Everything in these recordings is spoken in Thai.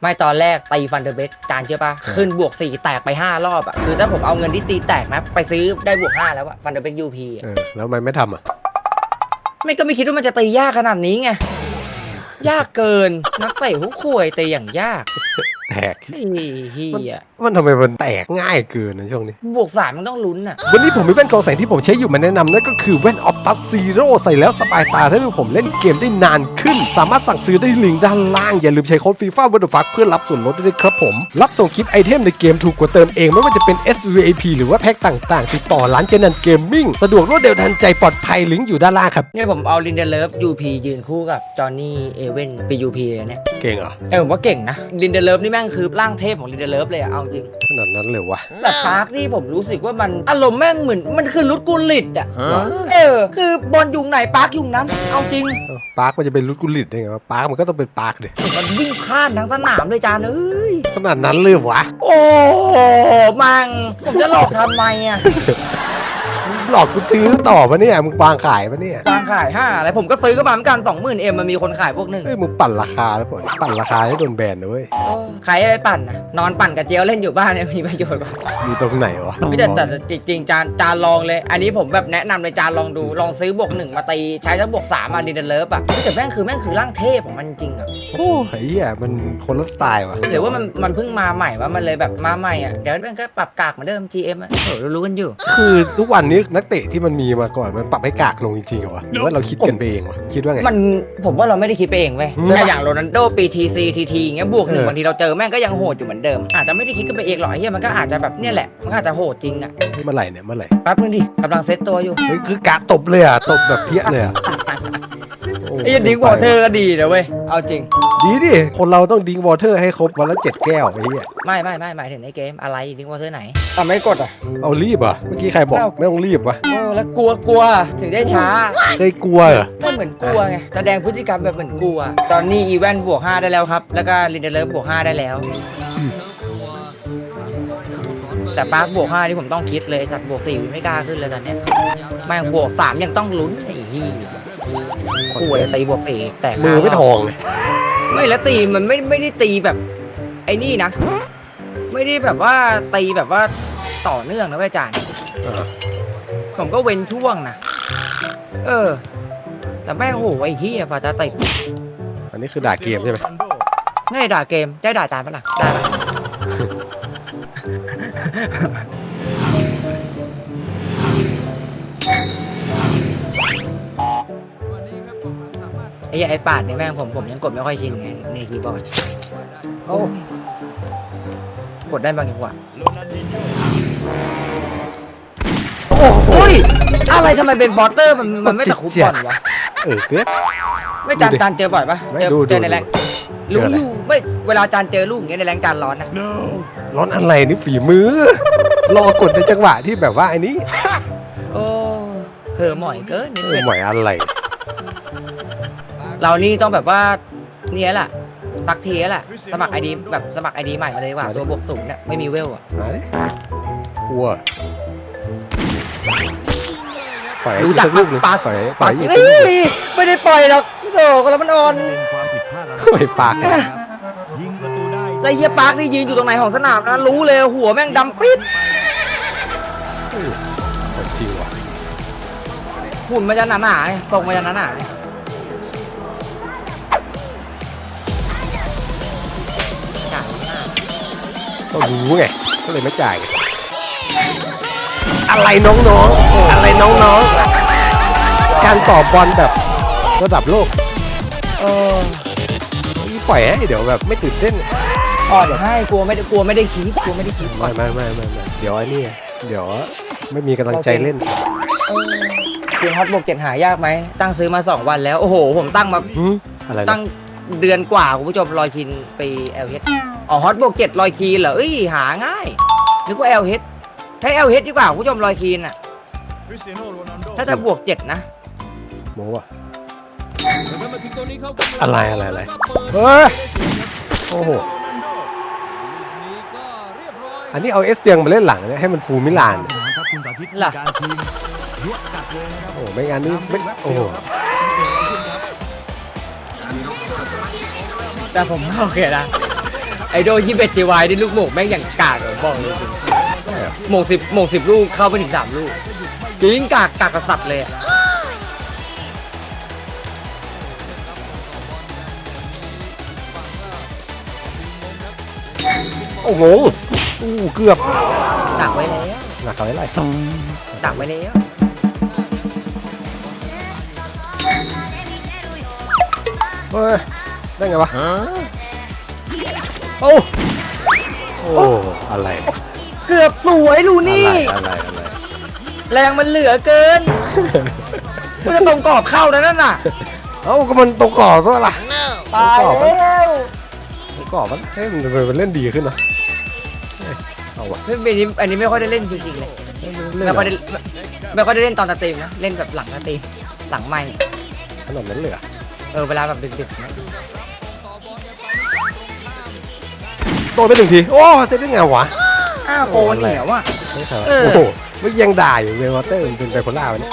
ไม่ตอนแรกตีฟันเดอร์เบสจานเชื่อปะขึ้นบวก 4 แตกไป 5 รอบอะคือถ้าผมเอาเงินที่ตีแตกนะ ไปซื้อได้บวก 5 แล้วอะฟันเดอร์เบสยูพีเออแล้วทำไมไม่ทำอะ ไม่ก็ไม่คิดว่ามันจะตียากขนาดนี้ไง ยากเกิน นักเตะผู้ข่วยตีอย่างยากแตกไอ้เฮียมันทำไมมันแตกง่ายเกินนะช่วงนี้ บวกสามมันต้องลุ้นอะวันนี้ผมมีแว่นกรองแสงที่ผมใช้อยู่มาแนะนำนั่นก็คือแว่นออ t ตัสซีโร่ใส่แล้วสบายตาทำให้ผมเล่นเกมได้นานขึ้น สามารถสั่งซื้อได้ที่ลิงก์ด้านล่าง อย่าลืมใช้โค้ดฟีฟ่าวันเดอร์ฟักเพื่อรับส่วนลดด้วยครับผม รับส่งคลิปไอเทมในเกมถูกกว่าเติมเอง ไม่ว่าจะเป็น SVIP หรือว่าแพ็คต่างๆ ติดต่อร้านเจนันเกมมิ่งสะดวกรวดเร็วทันใจปลอดภัยลิงก์อยู่ด้านล่างครับเนี่ยผมเอาลินเดเลฟยูพียืนคู่กับจอห์นนี่เอเวนปียูพีเลยเนี่ย เก่งเหรอ เออผมว่าเก่งนะลินเดเลฟนี่แม่งคือร่างเทพของลินเดเลฟเลยอะเอาจริง ขนาดนั้นเลยวะ แต่ปาร์คนี่ผมรู้สึกว่ามันอารมณ์แม่งเหมือนมันคือลุดกูลิดอะเออ คือบอลยุงไหนปาร์คยุงนั้น เอาจริง เอ้าปาร์คมันจะเป็นรุดกุลิตได้ไงวะปาร์คมันก็ต้องเป็นปาร์คเดยมันวิ่งพลาดทั้งสนามเลยจานเอ้ย ขนาดนั้นเลยวะ โอ้มังผมจะหลอกทำไมอะ หลอกกูซื้อต่อปะเนี่ยมึงปางขายปะเนี่ยวางขายห้าอะไรผมก็ซื้อก็มาเหมือนกันสองหมื่นเอ็มมันมีคนขายพวกหนึ่งเฮ้ยมึงปั่นราคาแล้วป่ะปั่นราคาให้โดนแบนนะเว้ยโอ้ขายไอ้ปั่นนะนอนปั่นกับเจียวเล่นอยู่บ้านเนี่ยมีประโยชน์กว่ามีตรงไหนวะพี่แต่แต่จริงๆจานจานลองเลย อันนี้ผมแบบแนะนำเลยจานลองดูลองซื้อบวกหนึ่งมาตีใช้ทั้งบวกสามมาดินเดลเลิฟอะแต่แม่งคือแม่งคือร่างเทพของมันจริงอะโอ้ไอ้เหี้ยมันคนละสไตล์ว่ะหรือว่ามันมันเพิ่งมาใหม่ว่ามันเลยแบบมาใหม่อะเดี๋ยวมันก็ปรับกากเหมือนเดิม GM อะเออรู้ๆกันอยู่ คือทุกวันนี้นักเตะที่มันมีมาก่อนมันปรับให้กากลงจริงๆเหรอวะหรือว่าเราคิดกันไปเองวะคิดว่าไง มันผมว่าเราไม่ได้คิดไปเองเว้ยอืมแต่อย่างโรนัลโดปีทีซีทีทีอย่างเงี้ยบวกหนึ่งเออ บางทีเราเจอแม่งก็ยังโหดอยู่เหมือนเดิม อาจจะไม่ได้คิดกันไปเองหรอกไอ้เหี้ยมันก็อาจจะแบบเนี่ยแหละมันก็อาจจะโหดจริงอะเมื่อไหร่เนี่ยเมื่อไหร่แป๊บนึงดิกำลังเซตตัวอยู่เฮ้ยคือกาตบเลยอะตบแบบเพี้ยเลยอะโไอ้ยันดิ้งวอเตอร์ก็ดีนะเว้ย เอาจริง ดีดิ คนเราต้องดิ้งวอเตอร์ให้ครบวันละเจ็ดแก้วไอ้เหี้ยไม่ไม่ไม่หมายถึงในเกมอะไรดิ้งวอเตอร์ไหนอะไม่กดอะ เอารีบอะ เมื่อกี้ใครบอกเอาไม่ต้องรีบวะโอ้แล้วกลัวกลัวถึงได้ช้า เคยกลัวเหรอก็เหมือนกลัวไง แสดงพฤติกรรมแบบเหมือนกลัว ตอนนี้อีแวนบวก 5 ได้แล้วครับ แล้วก็ลินเดเลฟบวก 5 ได้แล้ว แต่ปาร์คบวก 5 ที่ผมต้องคิดเลยสัตว์บวก4ไม่กล้าขึ้นเลยตอนเนี้ยแม่งบวก 3 ยังต้องลุ้นไอ้ที่ ป่วยตีบวก4แต่มือไม่ทองเลยไม่แล้วตีมันไม่ไม่ได้ตีแบบ ไอ้นี่นะ ไม่ได้แบบว่าตีแบบว่าต่อเนื่องนะเว้ยอาจารย์เออผมก็เว้นช่วงนะเออ แต่แม่งโหไอ้เฮียฟาตาติดอันนี้คือด่าเกมใช่ไหมง่ายด่าเกมได้ด่าจานปะล่ะได้ปะ อ้เหี้ยไอ้ปาดเนี่ยแม่งผมผมยังกดไม่ค่อยชินไงในคีย์บอร์ดโอ้กดได้บางจังหวะโอ้โหเฮ้ยอะไรทำไมเป็นบอสเตอร์มันมันไม่ตะคุบก่อนวะเออเกิดไม่จานดูดิจานเจอบ่อยปะไม่เจอดูเจอดูในแรงเจอรู้อะไรอยู่ไม่เวลาจานเจอลูกอย่างเงี้ยในแรงจานร้อนนะร้อนอะไรนี่ฝีมือ รอกดในจังหวะที่แบบว่าไอ้นี้โอ้เหอะหมอยเกินนิดเออเดียวหมายอะไร เรานี่ต้องแบบว่าเนี่ยแหละตักเทียแหละสมัครไอดีแบบสมัครไอดีใหม่มาเลยดีกว่าตัวบวกศูนย์เนี่ยไม่มีเวลอะมาดิกลัวปล่อยให้รู้กินจักสักลูกหนึงปากปล่อยปล่ปาอยกให้กินเฮ้สักลูกหนึ่งยไม่ได้ปล่อยหรอกโธ่คนละมันอ่อนเป็นความผิดพลาดอะไรไม่ปากครับยิงประตูได้แล้วเฮียปาร์คนี่ยืนอยู่ตรงไหนของสนามนะรู้เลยหัวแม่งดำปิดของจริงว่ะหุ่นมันจะหนาๆไงทรงมันจะหนาๆ ก็รู้ไงก็เลยไม่จ่ายไงอะไรน้องๆ อะไรน้องๆ การต่อบอลแบบระดับโลก เออนี่ปล่อยให้เดี๋ยวแบบไม่ตื่นเต้น อ่อนให้กลัวไม่ได้กลัวไม่ได้คิดกลัวไม่ได้คิดไม่ไม่ไม่ไม่ไม่เดี๋ยวไอ้นี่ไงเดี๋ยวไม่มีกำลังใจเล่น เออเกมฮอตบวกเจ็ดหายากไหมตั้งซื้อมาสองวันแล้วโอ้โห ผมตั้งมา หืมอะไรนะตั้งเดือนกว่า คุณผู้ชมรอยคินไปเอลเฮด อ๋อฮอตบวกเจ็ดรอยคีนเหรอเอ้ยหาง่าย นึกว่าเอลเฮดใช้เอลเฮดดีกว่าคุณผู้ชมรอยคีนอะ คริสเตียโนโรนัลโดถ้าจะบวกเจ็ดนะ โมว่ะ แล้วมาถึงตรงนี้เขาอะไรอะไรอะไรเฮ้ย โอ้โหอันนี้เอาเอสเซียงมาเล่นหลังเนี่ยให้มันฟูลมิลาน ครับคุณสาธิตล่ะ การทีมยั่วจัดเลยนะครับโอ้โหไม่งั้นนี่ไม่โอ้โหแต่ผมโอเคนะ ไอโดยี่สิบเอ็ดจีวายนี่ลูกโหมกแม่งอย่างกากเลยบอกเลยจริงโหมกสิบโหมกสิบลูกเข้าไปถึงสามลูกจริงกากกากกระสับเลยอะโอ้โหอู้เกือบดักไว้แล้วหนักเขาอะไรดักไว้แล้วเฮ้ยได้ไงวะ โอ้โอ้อะไรเกือบสวยลูอะไรนี่ อะไรอะไรแรงมันเหลือเกิน มันจะตรงกรอบเข้านะนั่นน่ะเอ้าก็มันตรงกรอบก็ล่ะตายแล้วตรงกรอบมันเฮ้ยมันมันเล่นดีขึ้นนะเฮ้ยเอาวะเฮ้ยอันนี้อันนี้ไม่ค่อยได้เล่นจริงๆเลยเฮ้ยมันเล่นไม่อะค่อยไรได้ไม่ค่อยได้เล่นตอนสตรีมนะเล่นแบบหลังสตรีมหลังไม่ขนาดนั้นเลยเหรอเออเวลาแบบดึกๆ โดนไปหนึ่งที โอ้เจะได้ไงวะ อ้าวโกเหนียวอะไม่ใช่เออ โอ้โหเมื่อกี้ยังด่าอยู่เวลวอเตอร์มันเป็นไบโพล่าเนี่ย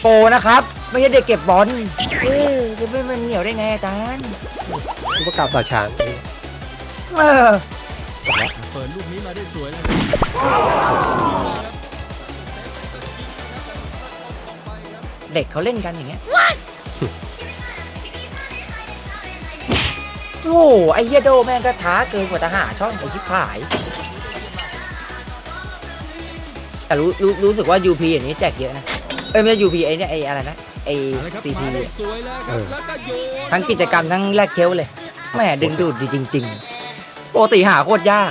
โปรนะครับ ไม่ใช่เด็กเก็บบอลเออจะไม่มันเหนียวได้ไงอาจารย์อุปกรณ์ตาช้างเออเปิดลูกนี้มาได้สวยเลยเด็กเขาเล่นกันอย่างเงี้ย โอ้ไอเยโดแม่งก็ท้าเกินกว่าจะหาช่องไอชิบหาย แต่รู้รู้รู้สึกว่า UP อย่างนี้แจกเยอะนะ เอ้ยไม่ใช่ UP ไอเนี่ยไออะไรนะไอ้เอาละครับ CP มาได้สวยแล้วครับแล้วก็โยนทั้งกิจกรรมทั้งแลกเคลเลยแม่ดึงดูดดีจริงๆปกติหาโคตรยาก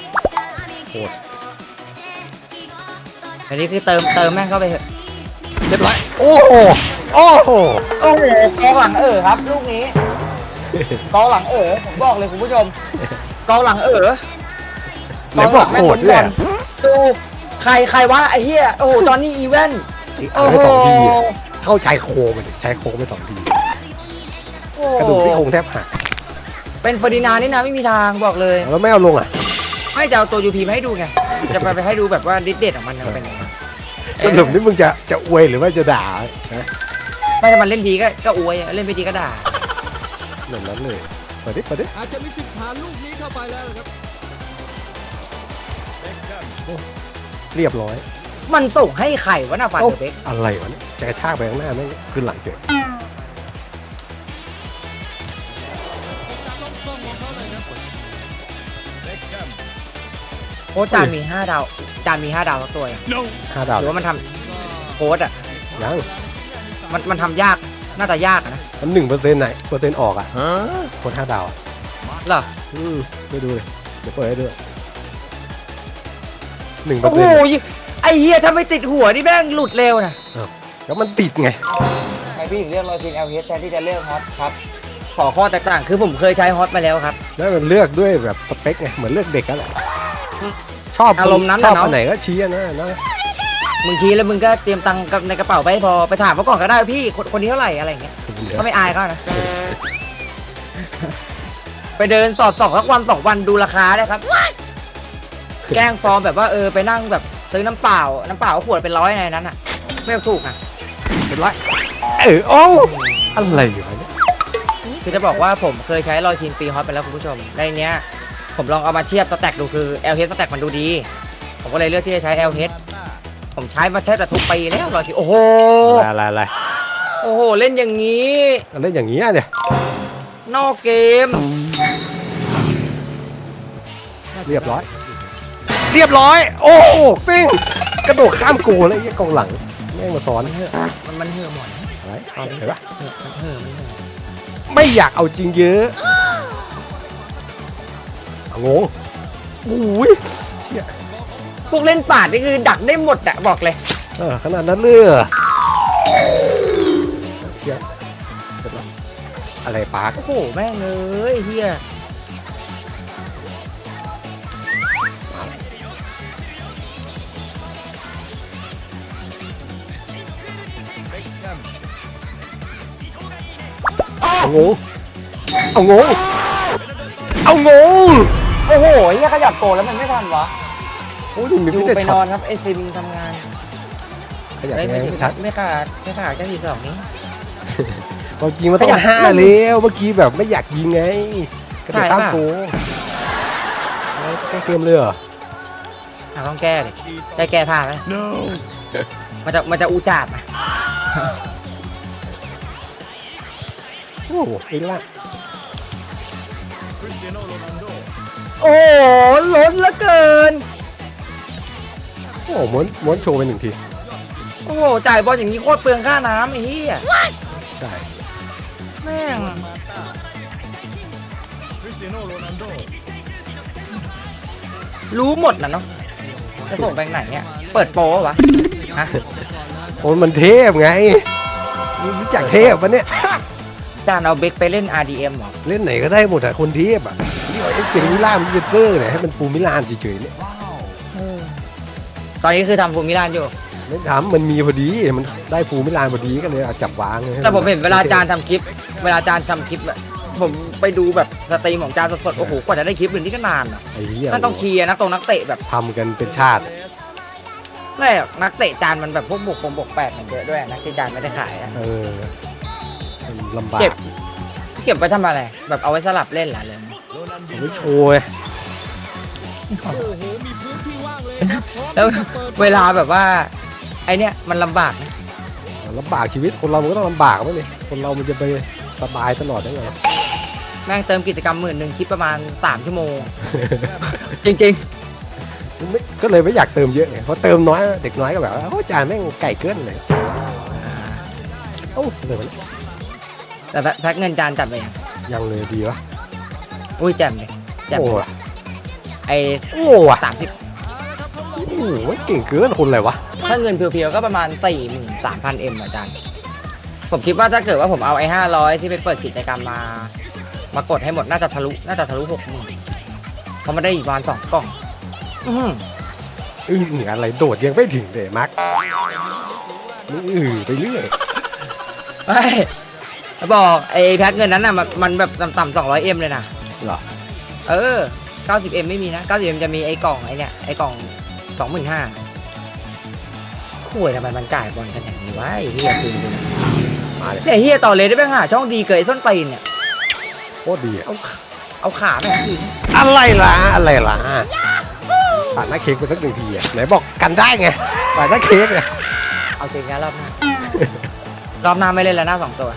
โคตรอันนี้คือเติมเติมแม่งเข้าไปเถอะเรียบร้อยโอ้โหโอ้โหโอ้โหกองหลังเออครับ ลูกนี้ กองหลังเออผมบอกเลยคุณผู้ชมกองหลังเออไหนบอกโหดด้วยอะดูใครใครวะไอ้เหี้ยโอ้โหตอนนี้อีเวนต์อีกโอ้อะไรโหสองทีอะเข้าชายโครงไปเลยชายโครงไปสองทีกระดูกที่โครงแทบหักเป็นเฟอร์ดินานด์นี่นะไม่มีทางบอกเลยแล้วไม่เอาลงอะไม่จะเอาตัวยูพีมาให้ดูไงจะไปไปให้ดูแบบว่าดิสเด็ดของมันมันเป็นยังไงสรุปนี่มึงจะจะอวยหรือว่าจะด่าฮะไม่ถ้ามันเล่นดีก็ก็อวยเล่นไม่ดีก็ด่า แบบนั้นเลยเปิดดิเปิดดิอาจจะมีสิทธิ์ผ่านลูกนี้เข้าไปแล้วนะครับเรียบร้อย มันส่งให้ใครวะน่าฟันเดอะเบกอะไรวะเนี่ยจะกระชากไปข้างหน้าแม่งขึ้นหลังเฉยโค้ชจานมีห้าดาวจานมีห้าดาวสักตัวยังห้าดาวหรือว่ามันทำโค้ชอะยังมันมันทำยาก น่าจะยากอะนะมันหนึ่งเปอร์เซ็นต์ไหนเปอร์เซ็นต์ออกอะคนห้าดาวอะเหรออืมไปดูเลยเดี๋ยวเปิดให้ดูหนึ่งเปอโอ้ร์โหเซ็นต์ไอ้เฮียถ้าไม่ติดหัวนี่แม่งหลุดเร็วนะแล้วมันติดไงไอพี่ถึงเรื่องโรจินเอลเแทนที่จะเลือกฮอตครับ ขอข้อแตกต่างคือผมเคยใช้ฮอตมาแล้วครับ แล้วมันเลือกด้วยแบบสเปคไงเหมือนเลือกเด็กกันแหละชอบอารมณ์นั้นชอบน่ะเนอะ อันไหนก็ชี้อันนั้นนะ มึงชี้แล้วมึงก็เตรียมตังค์กับในกระเป๋าไปให้พอไปถามเขาก่อนก็ได้พี่คนคนนี้เท่าไหร่อะไรอย่างเงี้ยเดี๋ยวก็ไม่อายเขานะ ไปเดินสอดส่องสักวันสองวันดูราคาได้ครับ แกล้งฟอร์มแบบว่าเออไปนั่งแบบซื้อน้ำเปล่า น้ำเปล่าขวดเป็นร้อยในนั้นอะ ไม่ถูกนะเป็นไรเออโอ้อะไรอยู่วะเนี่ยคือจะบอกว่าผมเคยใช้รอยทีนปีฮอตไปแล้วคุณผู้ชม ในเนี้ย ผมลองเอามาเทียบสแต็กดูคือ LH สแต็กมันดูดี ผมก็เลยเลือกที่จะใช้ LH ผมใช้มาแทบจะทุกปีแล้วรอยทีโอ้โหอะไรอะไรอะไรโอ้โห เล่นอย่างนี้ เล่นอย่างนี้ยเนี่ย นอกเกม เรียบร้อย เรียบร้อย โอ้โหปิ้งกระโดดข้ามกูแล้วไอ้เหี้ยกองหลังแม่งมาซ้อนมันเห่อะมันมันเห่อะหมดอะไรตอนนี้เห็นปะเห่อะมันเห่อะมันเห่อะไม่อยากเอาจริงเยอะเอางงอุ้ยเชี่ย พวกเล่นป่าดนี่คือดักได้หมดอะบอกเลย เออขนาดนั้นเลยเหรอเชี่ยเรียบร้อยอะไรปาร์คโอ้โห แม่งเอ้ยเฮียเอางงเอางงเอางงโอ้โหเฮียขยับโกแล้วมันไม่ทันวะ โอ้ยมีอพิยู่เศษไปนช็ออตนครับไอซิมทำงานขยับได้ยังไงไม่ถึงไม่ทันไม่ขาดไม่ขาดแค่ทีสองนี้ความจริงมันต้อขยังบห้าแล้วเมื่อกี้แบบไม่อยากยิงไงกระโดดใช่ข้ามป่ะ โกงแก้เกมเลยเหรออะต้องแก้ดิได้แก้ผ้าไหม no มันจะมันจะอุจาดอะโอ้โหอีกละ Cristiano Ronaldo โอ้โหล้นเหลือเกิน โอ้โหม้วนม้วนโชว์ไปหนึ่งทีโอ้โหจ่ายบอลอย่างนี้โคตรเปลืองค่าน้ำไอ้เหี้ยใช่แม่ง Mata Cristiano Ronaldo รู้หมดนะเนาะจะส่งไปไหนเนี่ยเปิดโปรวะฮะโอ้มันเทพไงมึงรู้จักเทพปะเนี่ยจานเอาเบคไปเล่น RDM เหรอ เล่นไหนก็ได้หมดอะคนเทพอะนี่ไอ้เสียงมิลานมันจะเกอร์เนี่ยให้มันฟูลมิลานเฉยๆเนี่ย ตอนนี้คือทำฟูมิลานอยู่ ไม่ถามมันมีพอดีมันได้ฟูลมิลานพอดีก็เลยเอาจับวางไงแต่ผมเห็นเวลาจานทำคลิป เวลาจานทำคลิปอะผมไปดูแบบสตรีมของจานสดๆโอ้โหกว่าจะได้คลิปหนึ่งนี่ก็นานอะไอ้เหี้ยมันต้องเคลียร์นักตรงนักเตะแบบทำกันเป็นชาติ ไม่หรอกนักเตะจานมันแบบพวกบุกคงบกแปดมันเยอะด้วยนะที่จานไม่ได้ขายอะ เออมันลำบากเก็บ เก็บไว้ทำอะไร แบบเอาไว้สลับเล่นเหรอเลยเอาไว้โชว์ไง โอ้โห มีพื้นที่ว่างเลยครับพร้อม แล้วจะเปิดเวลาแบบว่า ไอเนี้ยมันลำบากนะลำบากชีวิตคนเรามันก็ต้องลำบากมั้งนี่คนเรามันจะไปสบายตลอดได้ไงแม่งเติมกิจกรรมหมื่นหนึ่งคลิปประมาณ 3 ชั่วโมง จริงไม่ก็เลยไม่อยากเติมเยอะไงเพราะเติมน้อยเด็กน้อยก็แบบว่าโอ้ยจานแม่งไก่เกินเลยเอ้าเลยมันๆแต่แพ็คเงินจานจัดไปยังยังเลยดีวะอุ้ยแจ่มเลยแจ่มโอ้เลยอะไอโอ้อะสามสิบโอ้โห มันเก่งเกินคนอะไรวะ ถ้าเงินเพียวๆก็ประมาณ4ี่หมื่นสามพันเอ็มอาจารย์ ผมคิดว่าถ้าเกิดว่าผมเอาไอ้ห้าร้อยที่ไปเปิดกิจกรรมมา มากดให้หมดน่าจะทะลุน่าจะทะลุหกหมื่นเพราะมันได้อีกประมาณสองกล่อง อื้อหืออืออะไรโดดยังไม่ถึงเลยมาร์คมึงอือไปเรื่อยไม่บอกไอ้แพ็คเงินนั้นน่ะมันมันแบบต่ำๆสองร้อยเอ็มเลยนะ เหรอ เออเก้าสิบเอ็มไม่มีนะเก้าสิบเอ็มจะมีไอ้กล่องไอ้เนี่ยไอ้กล่อง สองหมื่นห้าคุยทำไมมันจ่ายบอลกันอย่างนี้วะไอ้เฮียคืนกูเนี่ยมาเลยเนี่ยเฮียต่อเลยได้ไหมหาช่องดีเกิดไอ้ส้นตีนเนี่ย โคตรดีอะเอาเอาขาแม่งคืนอะไรล่ะ อะไรล่ะปาดหน้าเค้กไปสักหนึ่งทีอะไหนบอกกันได้ไงปาดหน้าเค้กไงเอาจริงนะรอบหน้ารอบหน้าไม่เล่นแล้วหน้าสองตัว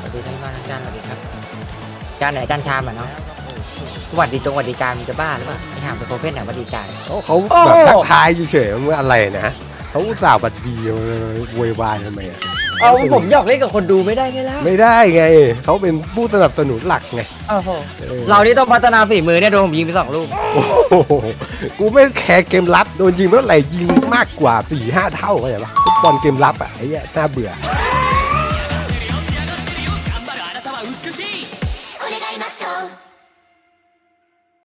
สวัสดีท่านผู้การสวัสดีครับจานไหนจานชามอะเนาะ สวัสดีจงสวัสดีการมันจะบ้าหรือเปล่าไอ้ห่างเป็นโปรเฟสไหนสวัสดีการเขาเขาโอ้ แบบโหทักทายเฉยๆมันอะไรนะเขาอุตส่าห์บัดดีโวยวายทำไมอะเอาผมหยอกเล่นกับคนดูไม่ได้ไงล่ะไม่ได้ไงเขาเป็นผู้สนับสนุนหลักไงโอ้โหออเรานี่ต้องพัฒนาฝีมือเนี่ยโดนผมยิงไปสองลูกโอ้โหกูไม่แคร์เกมรับโดนยิงเมื่อไหร่ยิงมากกว่า4ี่ห้าเท่าเข้าใจปะฟุตบอลเกมรับอะไอ้เหี้ยน่าเบื่อ